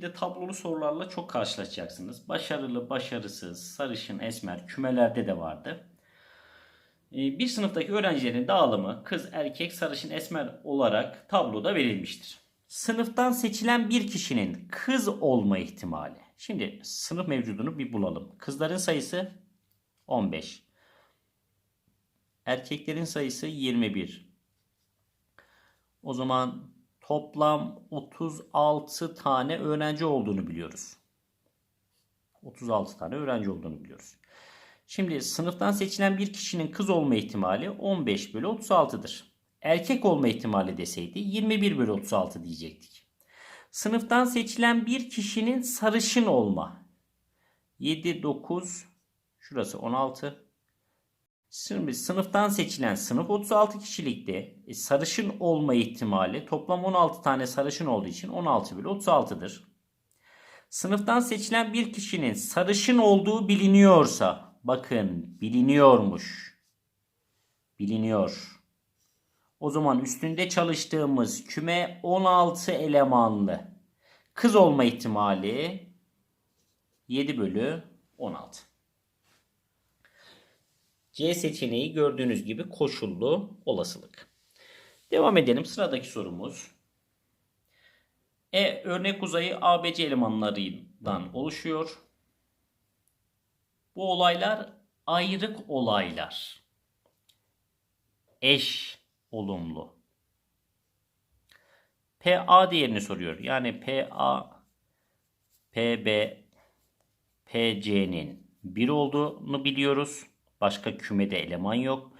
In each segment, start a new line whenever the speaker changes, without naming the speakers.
şekilde tablolu sorularla çok karşılaşacaksınız. Başarılı, başarısız, sarışın, esmer kümelerde de vardı. Ee, bir sınıftaki öğrencilerin dağılımı kız, erkek, sarışın, esmer olarak tabloda verilmiştir. Sınıftan seçilen bir kişinin kız olma ihtimali. Şimdi sınıf mevcudunu bir bulalım. Kızların sayısı 15. Erkeklerin sayısı 21. O zaman toplam 36 tane öğrenci olduğunu biliyoruz. 36 tane öğrenci olduğunu biliyoruz. Şimdi sınıftan seçilen bir kişinin kız olma ihtimali 15 bölü 36'dır. Erkek olma ihtimali deseydi 21 bölü 36 diyecektik. Sınıftan seçilen bir kişinin sarışın olma 7, 9, şurası 16, Şimdi sınıftan seçilen sınıf 36 kişilikti. E, sarışın olma ihtimali toplam 16 tane sarışın olduğu için 16 bölü 36'dır. Sınıftan seçilen bir kişinin sarışın olduğu biliniyorsa bakın biliniyormuş. Biliniyor. O zaman üstünde çalıştığımız küme 16 elemanlı. Kız olma ihtimali 7 bölü 16. C seçeneği gördüğünüz gibi koşullu olasılık. Devam edelim sıradaki sorumuz. E örnek uzayı ABC elemanlarından oluşuyor. Bu olaylar ayrık olaylar. Eş olumlu. PA değerini soruyor. Yani PA PB PC'nin 1 olduğunu biliyoruz. Başka kümede eleman yok.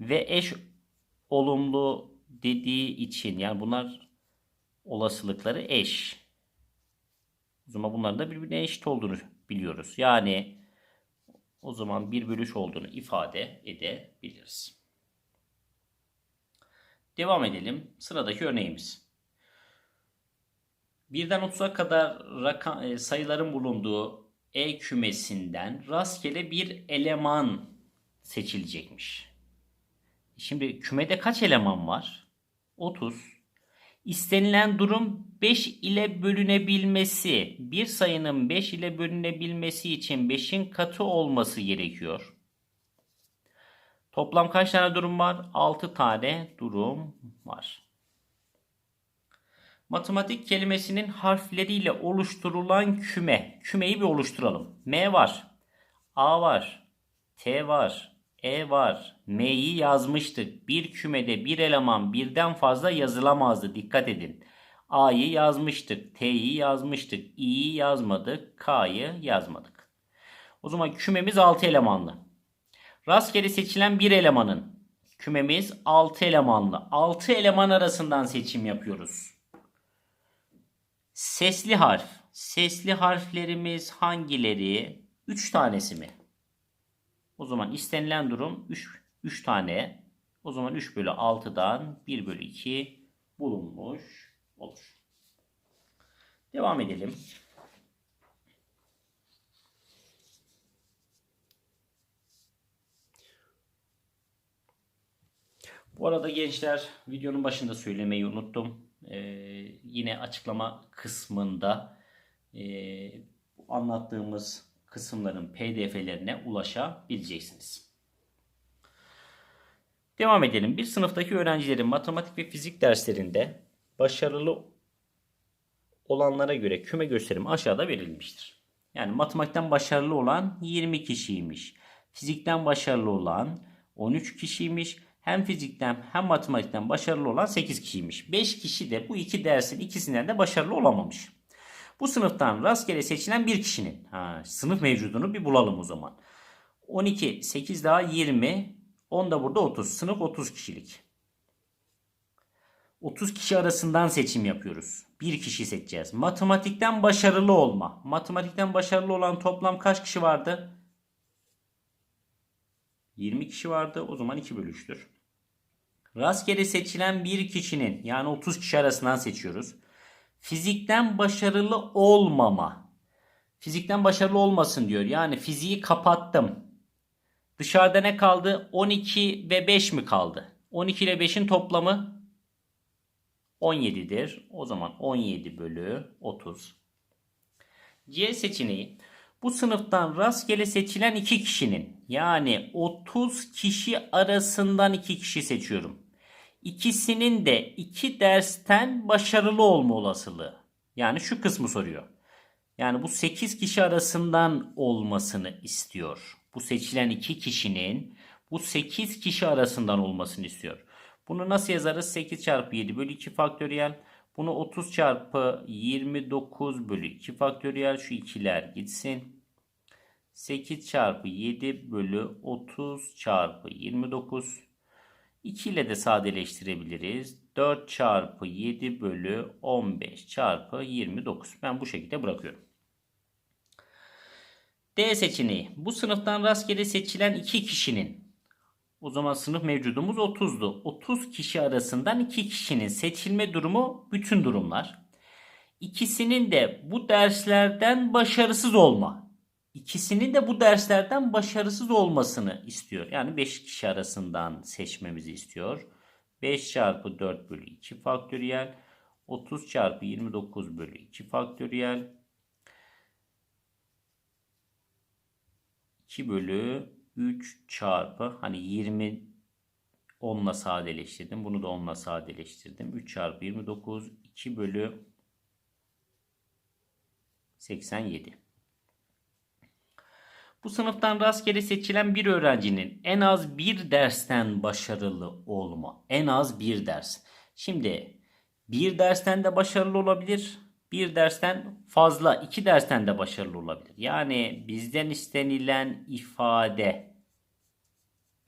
Ve eş olumlu dediği için yani bunlar olasılıkları eş. O zaman bunların da birbirine eşit olduğunu biliyoruz. Yani o zaman bir bölüş olduğunu ifade edebiliriz. Devam edelim. Sıradaki örneğimiz. Birden 30'a kadar rakam, e, sayıların bulunduğu E kümesinden rastgele bir eleman seçilecekmiş. Şimdi kümede kaç eleman var? 30. İstenilen durum 5 ile bölünebilmesi, bir sayının 5 ile bölünebilmesi için 5'in katı olması gerekiyor. Toplam kaç tane durum var? 6 tane durum var. Matematik kelimesinin harfleriyle oluşturulan küme. Kümeyi bir oluşturalım. M var. A var. T var. E var. M'yi yazmıştık. Bir kümede bir eleman birden fazla yazılamazdı. Dikkat edin. A'yı yazmıştık. T'yi yazmıştık. İ'yi yazmadık. K'yı yazmadık. O zaman kümemiz 6 elemanlı. Rastgele seçilen bir elemanın kümemiz 6 elemanlı. 6 eleman arasından seçim yapıyoruz. Sesli harf. Sesli harflerimiz hangileri? 3 tanesi mi? O zaman istenilen durum 3, 3 tane. O zaman 3 bölü 6'dan 1 bölü 2 bulunmuş olur. Devam edelim. Bu arada gençler videonun başında söylemeyi unuttum. Ee, yine açıklama kısmında e, anlattığımız kısımların pdf'lerine ulaşabileceksiniz. Devam edelim. Bir sınıftaki öğrencilerin matematik ve fizik derslerinde başarılı olanlara göre küme gösterimi aşağıda verilmiştir. Yani matematikten başarılı olan 20 kişiymiş. Fizikten başarılı olan 13 kişiymiş. Hem fizikten hem matematikten başarılı olan 8 kişiymiş. 5 kişi de bu iki dersin ikisinden de başarılı olamamış. Bu sınıftan rastgele seçilen bir kişinin ha, sınıf mevcudunu bir bulalım o zaman. 12, 8 daha 20, 10 da burada 30. Sınıf 30 kişilik. 30 kişi arasından seçim yapıyoruz. Bir kişi seçeceğiz. Matematikten başarılı olma. Matematikten başarılı olan toplam kaç kişi vardı? 20 kişi vardı. O zaman 2 bölüştür. Rastgele seçilen bir kişinin yani 30 kişi arasından seçiyoruz fizikten başarılı olmama. Fizikten başarılı olmasın diyor. Yani fiziği kapattım. Dışarıda ne kaldı? 12 ve 5 mi kaldı? 12 ile 5'in toplamı 17'dir. O zaman 17 bölü 30. C seçeneği. Bu sınıftan rastgele seçilen 2 kişinin yani 30 kişi arasından 2 kişi seçiyorum ikisinin de iki dersten başarılı olma olasılığı. Yani şu kısmı soruyor. Yani bu 8 kişi arasından olmasını istiyor. Bu seçilen iki kişinin bu 8 kişi arasından olmasını istiyor. Bunu nasıl yazarız? 8 çarpı 7 bölü 2 faktöriyel. Bunu 30 çarpı 29 bölü 2 faktöriyel. Şu ikiler gitsin. 8 çarpı 7 bölü 30 çarpı 29 2 ile de sadeleştirebiliriz. 4 çarpı 7 bölü 15 çarpı 29. Ben bu şekilde bırakıyorum. D seçeneği. Bu sınıftan rastgele seçilen 2 kişinin o zaman sınıf mevcudumuz 30'du. 30 kişi arasından 2 kişinin seçilme durumu bütün durumlar. İkisinin de bu derslerden başarısız olma İkisinin de bu derslerden başarısız olmasını istiyor. Yani 5 kişi arasından seçmemizi istiyor. 5 çarpı 4 bölü 2 faktöriyel. 30 çarpı 29 bölü 2 faktöriyel. 2 bölü 3 çarpı hani 20 10'la sadeleştirdim. Bunu da 10'la sadeleştirdim. 3 çarpı 29 2 bölü 87. Bu sınıftan rastgele seçilen bir öğrencinin en az bir dersten başarılı olma. En az bir ders. Şimdi bir dersten de başarılı olabilir. Bir dersten fazla, iki dersten de başarılı olabilir. Yani bizden istenilen ifade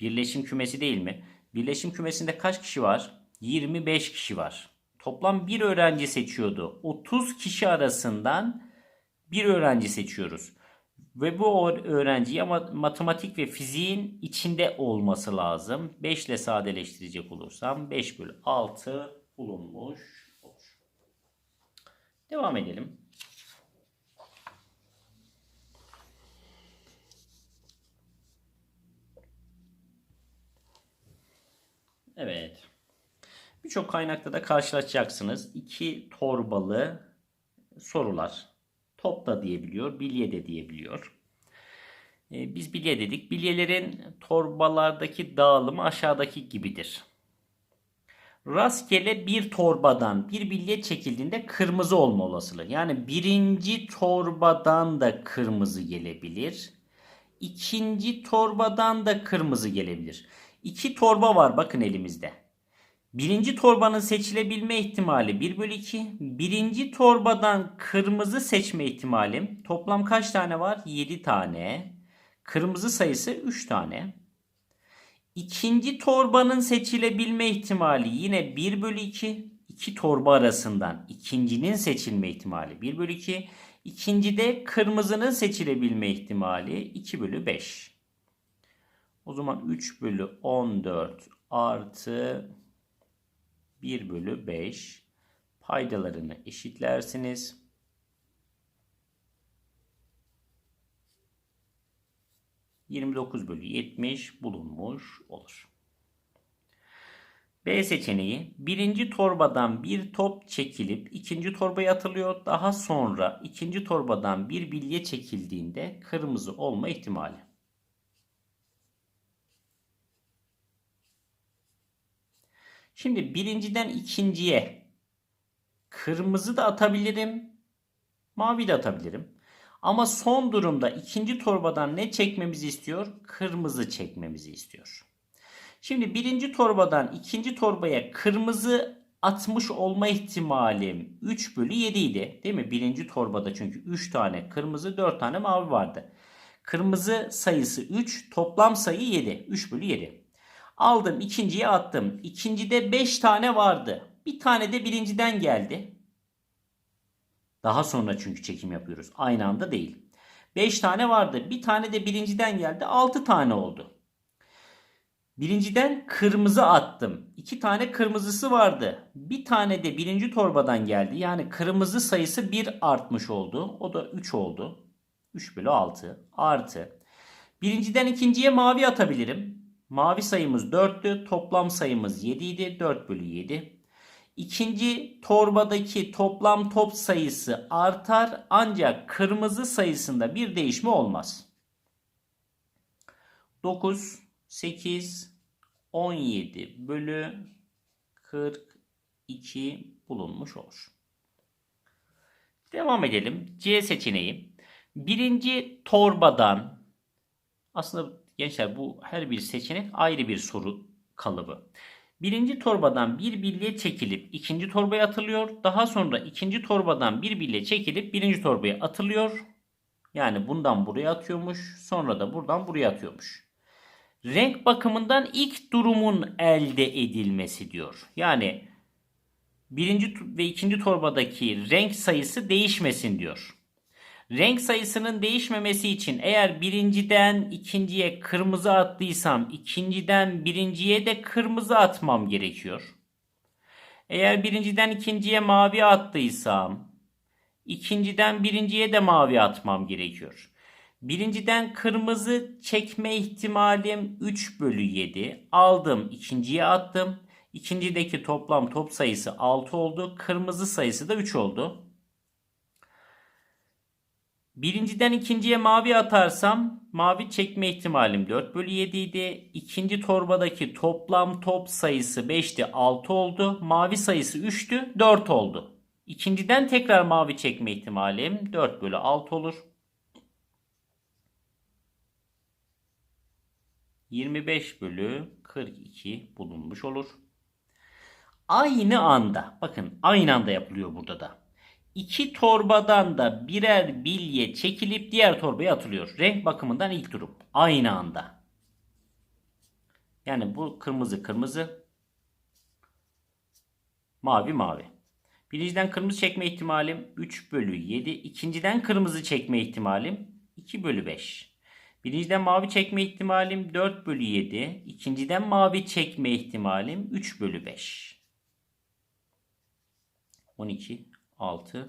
birleşim kümesi değil mi? Birleşim kümesinde kaç kişi var? 25 kişi var. Toplam bir öğrenci seçiyordu. 30 kişi arasından bir öğrenci seçiyoruz. Ve bu öğrenciye matematik ve fiziğin içinde olması lazım. 5 ile sadeleştirecek olursam 5 bölü 6 bulunmuş olur. Devam edelim. Evet. Birçok kaynakta da karşılaşacaksınız. iki torbalı sorular top da diyebiliyor, bilye de diyebiliyor. E, biz bilye dedik. Bilyelerin torbalardaki dağılımı aşağıdaki gibidir. Rastgele bir torbadan bir bilye çekildiğinde kırmızı olma olasılığı. Yani birinci torbadan da kırmızı gelebilir. İkinci torbadan da kırmızı gelebilir. İki torba var bakın elimizde. Birinci torbanın seçilebilme ihtimali 1 bölü 2. Birinci torbadan kırmızı seçme ihtimalim toplam kaç tane var? 7 tane. Kırmızı sayısı 3 tane. İkinci torbanın seçilebilme ihtimali yine 1 bölü 2. İki torba arasından ikincinin seçilme ihtimali 1 bölü 2. de kırmızının seçilebilme ihtimali 2 bölü 5. O zaman 3 bölü 14 artı 1 bölü 5 paydalarını eşitlersiniz. ...29 bölü 70 bulunmuş olur. B seçeneği birinci torbadan bir top çekilip ikinci torbaya atılıyor. Daha sonra ikinci torbadan bir bilye çekildiğinde kırmızı olma ihtimali. Şimdi birinciden ikinciye kırmızı da atabilirim. Mavi de atabilirim. Ama son durumda ikinci torbadan ne çekmemizi istiyor? Kırmızı çekmemizi istiyor. Şimdi birinci torbadan ikinci torbaya kırmızı atmış olma ihtimalim 3 bölü 7 idi. Değil mi? Birinci torbada çünkü 3 tane kırmızı 4 tane mavi vardı. Kırmızı sayısı 3 toplam sayı 7. 3 bölü 7. Aldım ikinciye attım. İkincide 5 tane vardı. Bir tane de birinciden geldi. Daha sonra çünkü çekim yapıyoruz. Aynı anda değil. 5 tane vardı. Bir tane de birinciden geldi. 6 tane oldu. Birinciden kırmızı attım. 2 tane kırmızısı vardı. Bir tane de birinci torbadan geldi. Yani kırmızı sayısı 1 artmış oldu. O da 3 oldu. 3 bölü 6 artı. Birinciden ikinciye mavi atabilirim. Mavi sayımız 4'tü. Toplam sayımız 7 idi. 4 bölü 7. İkinci torbadaki toplam top sayısı artar ancak kırmızı sayısında bir değişme olmaz. 9, 8, 17 bölü 42 bulunmuş olur. Devam edelim. C seçeneği. Birinci torbadan aslında Gençler bu her bir seçenek ayrı bir soru kalıbı. Birinci torbadan bir bilye çekilip ikinci torbaya atılıyor. Daha sonra ikinci torbadan bir bilye çekilip birinci torbaya atılıyor. Yani bundan buraya atıyormuş. Sonra da buradan buraya atıyormuş. Renk bakımından ilk durumun elde edilmesi diyor. Yani birinci ve ikinci torbadaki renk sayısı değişmesin diyor. Renk sayısının değişmemesi için eğer birinciden ikinciye kırmızı attıysam ikinciden birinciye de kırmızı atmam gerekiyor. Eğer birinciden ikinciye mavi attıysam ikinciden birinciye de mavi atmam gerekiyor. Birinciden kırmızı çekme ihtimalim 3 bölü 7 aldım ikinciye attım. İkincideki toplam top sayısı 6 oldu. Kırmızı sayısı da 3 oldu. Birinciden ikinciye mavi atarsam mavi çekme ihtimalim 4 bölü 7 idi. İkinci torbadaki toplam top sayısı 5'ti 6 oldu. Mavi sayısı 3'tü 4 oldu. İkinciden tekrar mavi çekme ihtimalim 4 bölü 6 olur. 25 bölü 42 bulunmuş olur. Aynı anda bakın aynı anda yapılıyor burada da. İki torbadan da birer bilye çekilip diğer torbaya atılıyor. Renk bakımından ilk durum. Aynı anda. Yani bu kırmızı kırmızı. Mavi mavi. Birinciden kırmızı çekme ihtimalim 3 bölü 7. İkinciden kırmızı çekme ihtimalim 2 bölü 5. Birinciden mavi çekme ihtimalim 4 bölü 7. İkinciden mavi çekme ihtimalim 3 bölü 5. 12 6.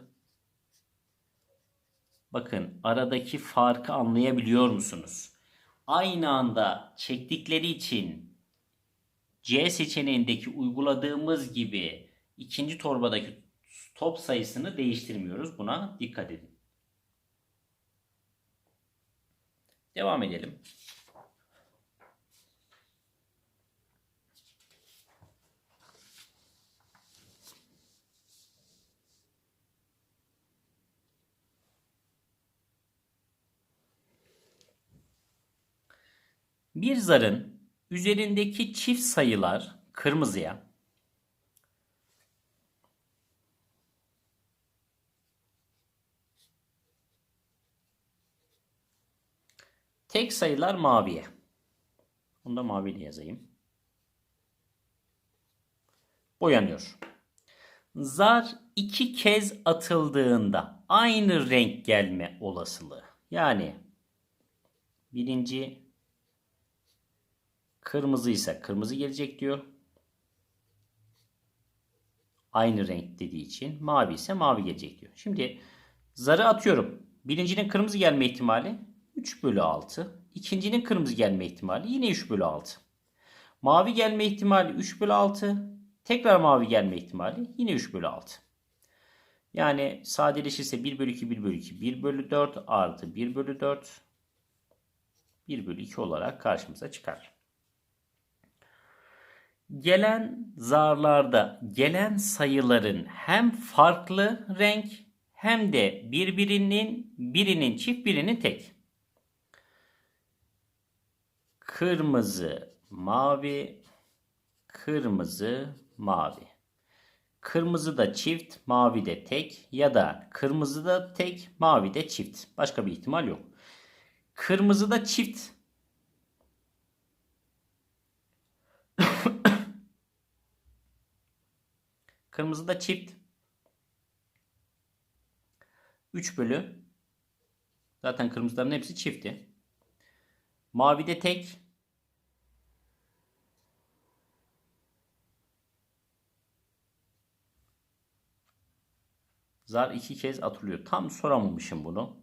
Bakın aradaki farkı anlayabiliyor musunuz? Aynı anda çektikleri için C seçeneğindeki uyguladığımız gibi ikinci torbadaki top sayısını değiştirmiyoruz. Buna dikkat edin. Devam edelim. Bir zarın üzerindeki çift sayılar kırmızıya, tek sayılar maviye. Bunu da maviyle yazayım. Boyanıyor. Zar iki kez atıldığında aynı renk gelme olasılığı. Yani birinci Kırmızı ise kırmızı gelecek diyor. Aynı renk dediği için. Mavi ise mavi gelecek diyor. Şimdi zarı atıyorum. Birincinin kırmızı gelme ihtimali 3 bölü 6. İkincinin kırmızı gelme ihtimali yine 3 bölü 6. Mavi gelme ihtimali 3 bölü 6. Tekrar mavi gelme ihtimali yine 3 bölü 6. Yani sadeleşirse 1 bölü 2, 1 bölü 2, 1 bölü 4 artı 1 bölü 4, 1 bölü 2 olarak karşımıza çıkar gelen zarlarda gelen sayıların hem farklı renk hem de birbirinin birinin çift birinin tek. Kırmızı, mavi, kırmızı, mavi. Kırmızı da çift, mavi de tek ya da kırmızı da tek, mavi de çift. Başka bir ihtimal yok. Kırmızı da çift Kırmızı da çift. 3 bölü. Zaten kırmızıların hepsi çifti. Mavi de tek. Zar iki kez atılıyor. Tam soramamışım bunu.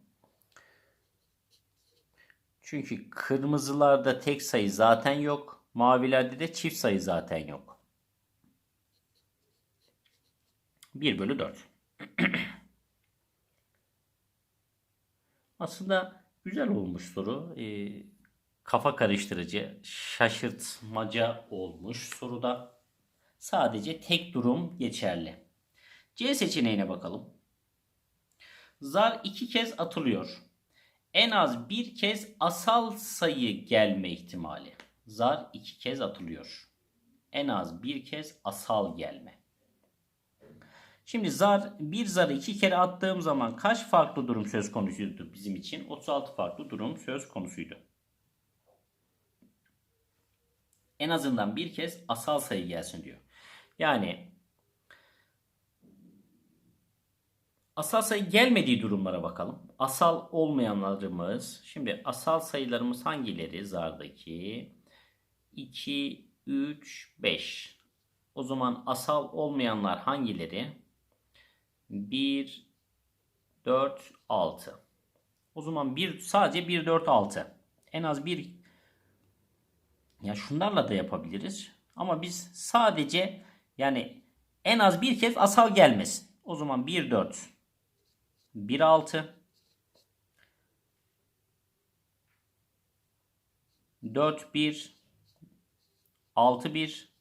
Çünkü kırmızılarda tek sayı zaten yok. Mavilerde de çift sayı zaten yok. 1 bölü 4. Aslında güzel olmuş soru. E, kafa karıştırıcı, şaşırtmaca olmuş soruda. Sadece tek durum geçerli. C seçeneğine bakalım. Zar iki kez atılıyor. En az bir kez asal sayı gelme ihtimali. Zar iki kez atılıyor. En az bir kez asal gelme. Şimdi zar bir zarı iki kere attığım zaman kaç farklı durum söz konusuydu bizim için? 36 farklı durum söz konusuydu. En azından bir kez asal sayı gelsin diyor. Yani asal sayı gelmediği durumlara bakalım. Asal olmayanlarımız. Şimdi asal sayılarımız hangileri zardaki? 2, 3, 5. O zaman asal olmayanlar hangileri? 1, 4, 6. O zaman bir, sadece 1, 4, 6. En az bir ya şunlarla da yapabiliriz. Ama biz sadece yani en az bir kez asal gelmesin. O zaman 1, 4, 1, 6, 4, 1, 6, 1,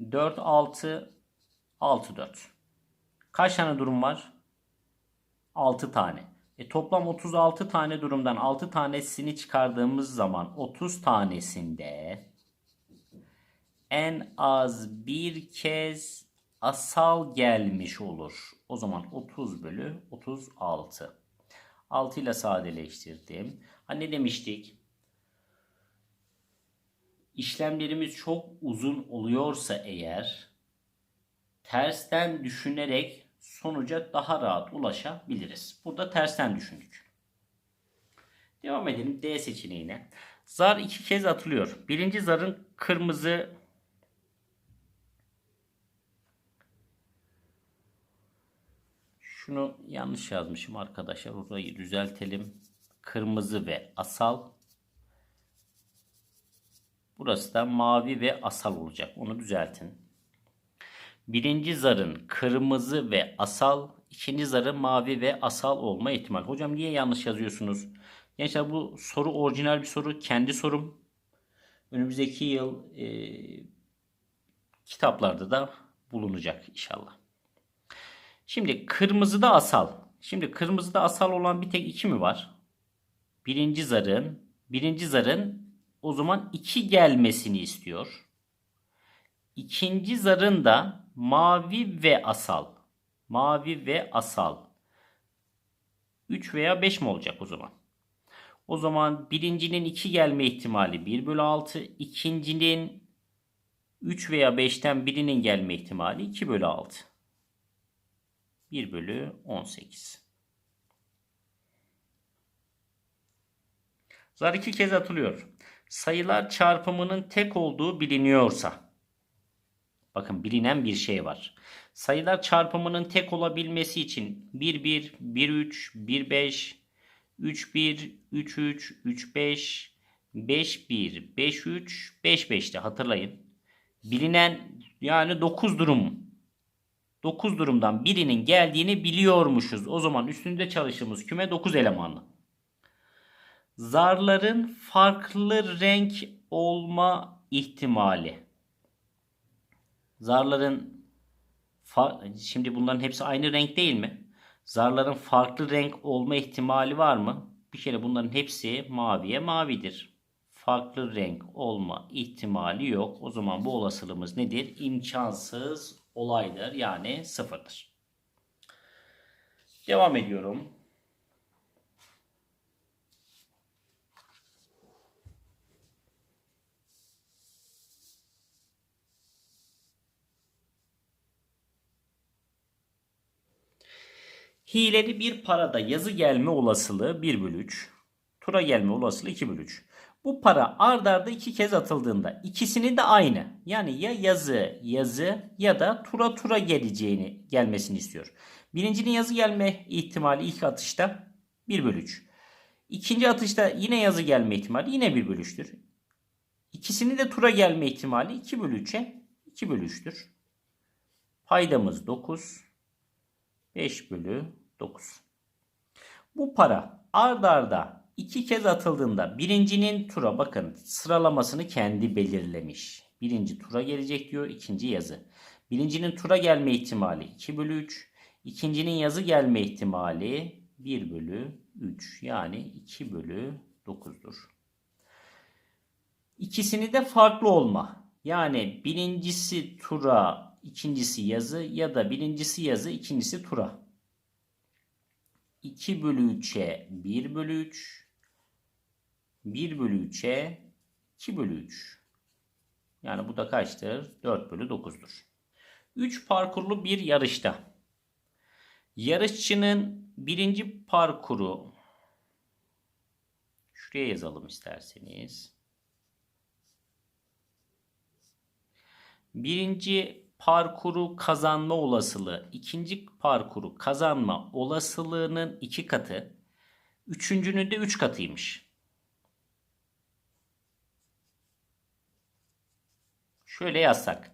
4, 6, 6, 4. Kaç tane durum var? 6 tane. E toplam 36 tane durumdan 6 tanesini çıkardığımız zaman 30 tanesinde en az bir kez asal gelmiş olur. O zaman 30 bölü 36. 6 ile sadeleştirdim. Ha ne demiştik? işlemlerimiz çok uzun oluyorsa eğer tersten düşünerek sonuca daha rahat ulaşabiliriz. Burada tersten düşündük. Devam edelim D seçeneğine. Zar iki kez atılıyor. Birinci zarın kırmızı Şunu yanlış yazmışım arkadaşlar. Burayı düzeltelim. Kırmızı ve asal Burası da mavi ve asal olacak. Onu düzeltin. Birinci zarın kırmızı ve asal, ikinci zarı mavi ve asal olma ihtimal. Hocam niye yanlış yazıyorsunuz? Gençler bu soru orijinal bir soru. Kendi sorum. Önümüzdeki yıl e, kitaplarda da bulunacak inşallah. Şimdi kırmızı da asal. Şimdi kırmızıda asal olan bir tek iki mi var? Birinci zarın, birinci zarın o zaman 2 gelmesini istiyor. İkinci zarın da mavi ve asal. Mavi ve asal. 3 veya 5 mi olacak o zaman? O zaman birincinin 2 gelme ihtimali 1 bölü 6. İkincinin 3 veya 5'ten birinin gelme ihtimali 2 bölü 6. 1 bölü 18. Zar iki kez atılıyor sayılar çarpımının tek olduğu biliniyorsa bakın bilinen bir şey var. Sayılar çarpımının tek olabilmesi için 1 1 1 3 1 5 3 1 3 3 3 5 5 1 5 3 5 5'te hatırlayın. Bilinen yani 9 durum 9 durumdan birinin geldiğini biliyormuşuz. O zaman üstünde çalıştığımız küme 9 elemanlı zarların farklı renk olma ihtimali. Zarların şimdi bunların hepsi aynı renk değil mi? Zarların farklı renk olma ihtimali var mı? Bir kere bunların hepsi maviye mavidir. Farklı renk olma ihtimali yok. O zaman bu olasılığımız nedir? İmkansız olaydır. Yani sıfırdır. Devam ediyorum. Hileli bir parada yazı gelme olasılığı 1 bölü 3. Tura gelme olasılığı 2 bölü 3. Bu para ard arda iki kez atıldığında ikisini de aynı. Yani ya yazı yazı ya da tura tura geleceğini gelmesini istiyor. Birincinin yazı gelme ihtimali ilk atışta 1 bölü 3. İkinci atışta yine yazı gelme ihtimali yine 1 bölü 3'tür. İkisini de tura gelme ihtimali 2 bölü 3'e 2 bölü 3'tür. Paydamız 9. 5 bölü 9. Bu para ard arda iki kez atıldığında birincinin tura bakın sıralamasını kendi belirlemiş. Birinci tura gelecek diyor ikinci yazı. Birincinin tura gelme ihtimali 2 bölü 3. İkincinin yazı gelme ihtimali 1 bölü 3 yani 2 bölü 9'dur. İkisini de farklı olma. Yani birincisi tura, ikincisi yazı ya da birincisi yazı, ikincisi tura. 2 bölü 3'e 1 bölü 3. 1 bölü 3'e 2 bölü 3. Yani bu da kaçtır? 4 bölü 9'dur. 3 parkurlu bir yarışta. Yarışçının birinci parkuru şuraya yazalım isterseniz. Birinci parkuru kazanma olasılığı ikinci parkuru kazanma olasılığının iki katı. Üçüncünün de üç katıymış. Şöyle yazsak.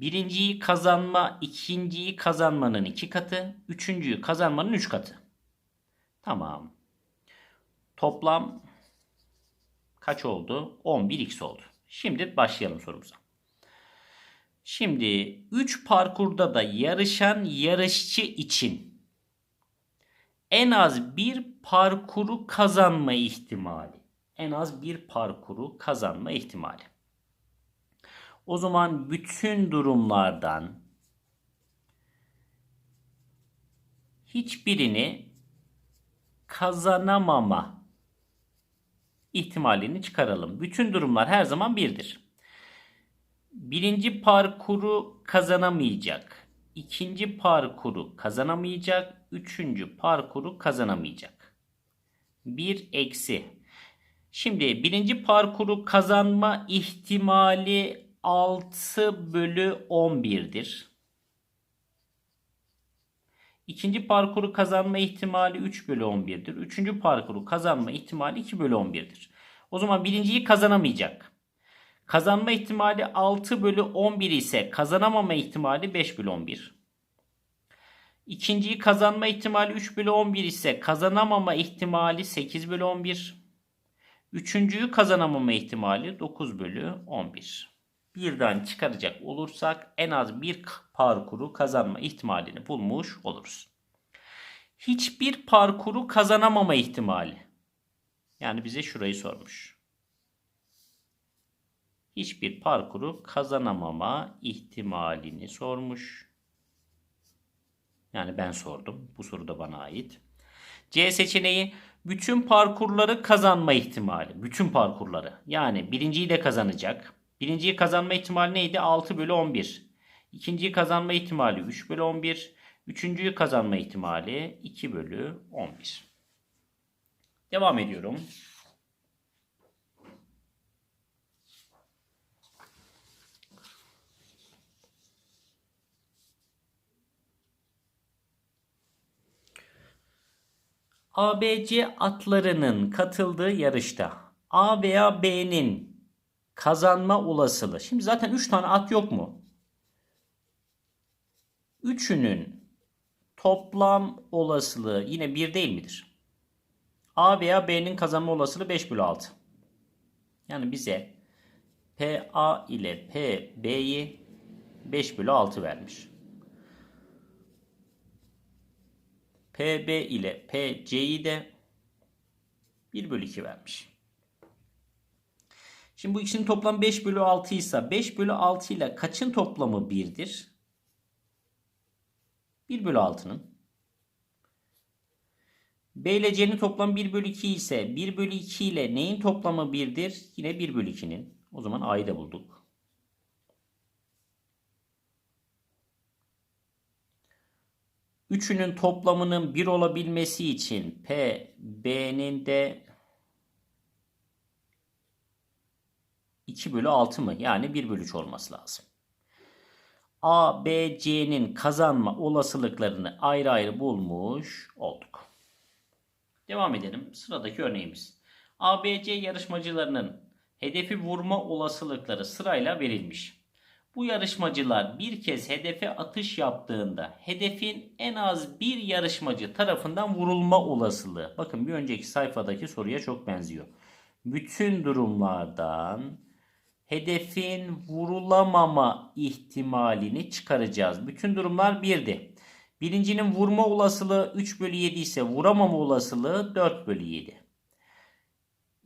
Birinciyi kazanma, ikinciyi kazanmanın iki katı, üçüncüyü kazanmanın üç katı. Tamam. Toplam kaç oldu? 11x oldu. Şimdi başlayalım sorumuza. Şimdi 3 parkurda da yarışan yarışçı için en az bir parkuru kazanma ihtimali. En az bir parkuru kazanma ihtimali. O zaman bütün durumlardan hiçbirini kazanamama ihtimalini çıkaralım. Bütün durumlar her zaman birdir birinci parkuru kazanamayacak. ikinci parkuru kazanamayacak. Üçüncü parkuru kazanamayacak. Bir eksi. Şimdi birinci parkuru kazanma ihtimali 6 bölü 11'dir. İkinci parkuru kazanma ihtimali 3 bölü 11'dir. Üçüncü parkuru kazanma ihtimali 2 bölü 11'dir. O zaman birinciyi kazanamayacak. Kazanma ihtimali 6 bölü 11 ise kazanamama ihtimali 5 bölü 11. İkinciyi kazanma ihtimali 3 bölü 11 ise kazanamama ihtimali 8 bölü 11. Üçüncüyü kazanamama ihtimali 9 bölü 11. Birden çıkaracak olursak en az bir parkuru kazanma ihtimalini bulmuş oluruz. Hiçbir parkuru kazanamama ihtimali. Yani bize şurayı sormuş hiçbir parkuru kazanamama ihtimalini sormuş. Yani ben sordum. Bu soru da bana ait. C seçeneği bütün parkurları kazanma ihtimali. Bütün parkurları. Yani birinciyi de kazanacak. Birinciyi kazanma ihtimali neydi? 6 bölü 11. İkinciyi kazanma ihtimali 3 bölü 11. Üçüncüyü kazanma ihtimali 2 bölü 11. Devam ediyorum. ABC atlarının katıldığı yarışta A veya B'nin kazanma olasılığı. Şimdi zaten 3 tane at yok mu? Üçünün toplam olasılığı yine 1 değil midir? A veya B'nin kazanma olasılığı 5 bölü 6. Yani bize PA ile PB'yi 5 bölü 6 vermiş. PB ile PC'yi de 1 bölü 2 vermiş. Şimdi bu ikisinin toplam 5 bölü 6 ise 5 bölü 6 ile kaçın toplamı 1'dir? 1 bölü 6'nın. B ile C'nin toplamı 1 bölü 2 ise 1 bölü 2 ile neyin toplamı 1'dir? Yine 1 bölü 2'nin. O zaman A'yı da bulduk. Üçünün toplamının bir olabilmesi için P, B'nin de 2 bölü 6 mı? Yani 1 bölü 3 olması lazım. A, B, C'nin kazanma olasılıklarını ayrı ayrı bulmuş olduk. Devam edelim. Sıradaki örneğimiz. A, B, C yarışmacılarının hedefi vurma olasılıkları sırayla verilmiş. Bu yarışmacılar bir kez hedefe atış yaptığında hedefin en az bir yarışmacı tarafından vurulma olasılığı. Bakın bir önceki sayfadaki soruya çok benziyor. Bütün durumlardan hedefin vurulamama ihtimalini çıkaracağız. Bütün durumlar birdi. Birincinin vurma olasılığı 3 bölü 7 ise vuramama olasılığı 4 bölü 7.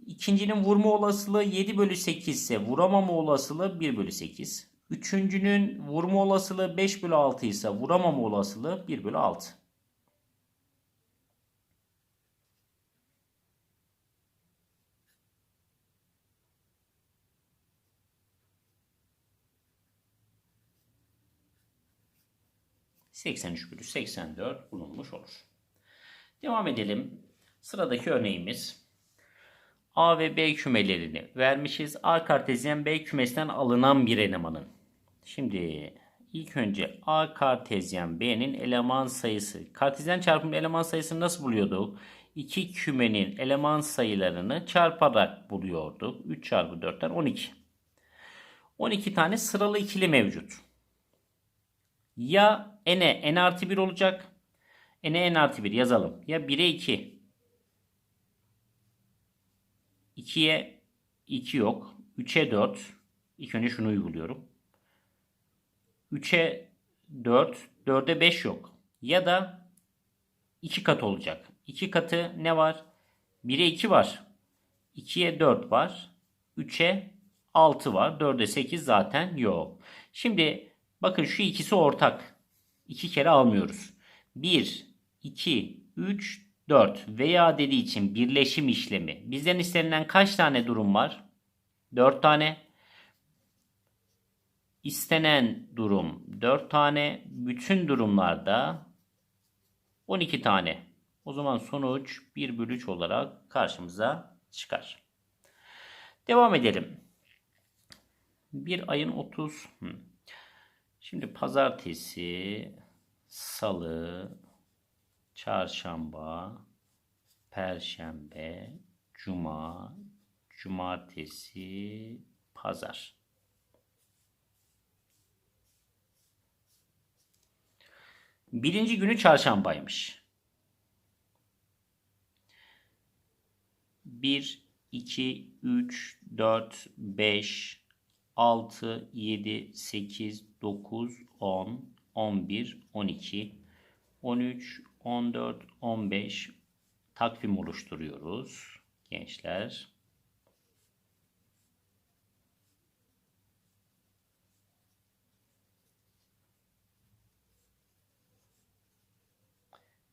İkincinin vurma olasılığı 7 bölü 8 ise vuramama olasılığı 1 bölü 8. Üçüncünün vurma olasılığı 5 bölü 6 ise vuramama olasılığı 1 bölü 6. ...83 bölü 84 bulunmuş olur. Devam edelim. Sıradaki örneğimiz... A ve B kümelerini vermişiz. A kartezyen B kümesinden alınan bir elemanın Şimdi ilk önce A kartezyen B'nin eleman sayısı. Kartezyen çarpımı eleman sayısını nasıl buluyorduk? İki kümenin eleman sayılarını çarparak buluyorduk. 3 çarpı 4'ten 12. 12 tane sıralı ikili mevcut. Ya n'e n artı 1 olacak. n'e n artı 1 yazalım. Ya 1'e 2. 2'ye 2 yok. 3'e 4. İlk önce şunu uyguluyorum. 3'e 4, 4'e 5 yok. Ya da 2 kat olacak. 2 katı ne var? 1'e 2 var. 2'ye 4 var. 3'e 6 var. 4'e 8 zaten yok. Şimdi bakın şu ikisi ortak. 2 kere almıyoruz. 1, 2, 3, 4 veya dediği için birleşim işlemi. Bizden istenilen kaç tane durum var? 4 tane istenen durum 4 tane. Bütün durumlarda 12 tane. O zaman sonuç 1 bölü 3 olarak karşımıza çıkar. Devam edelim. Bir ayın 30. Şimdi pazartesi, salı, çarşamba, perşembe, cuma, cumartesi, pazar. Birinci günü çarşambaymış. 1, 2, 3, 4, 5, 6, 7, 8, 9, 10, 11, 12, 13, 14, 15 takvim oluşturuyoruz gençler.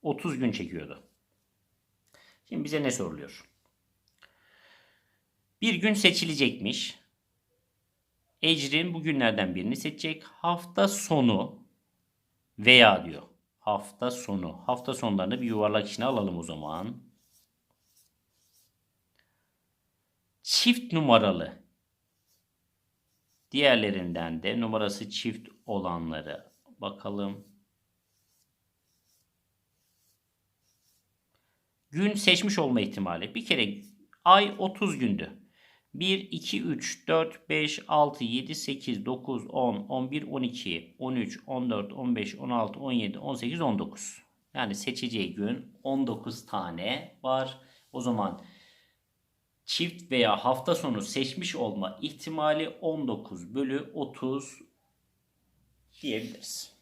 30 gün çekiyordu. Şimdi bize ne soruluyor? Bir gün seçilecekmiş. Ecrin bugünlerden birini seçecek. Hafta sonu veya diyor. Hafta sonu. Hafta sonlarını bir yuvarlak içine alalım o zaman. Çift numaralı. Diğerlerinden de numarası çift olanları bakalım. gün seçmiş olma ihtimali. Bir kere ay 30 gündü. 1, 2, 3, 4, 5, 6, 7, 8, 9, 10, 11, 12, 13, 14, 15, 16, 17, 18, 19. Yani seçeceği gün 19 tane var. O zaman çift veya hafta sonu seçmiş olma ihtimali 19 bölü 30 diyebiliriz.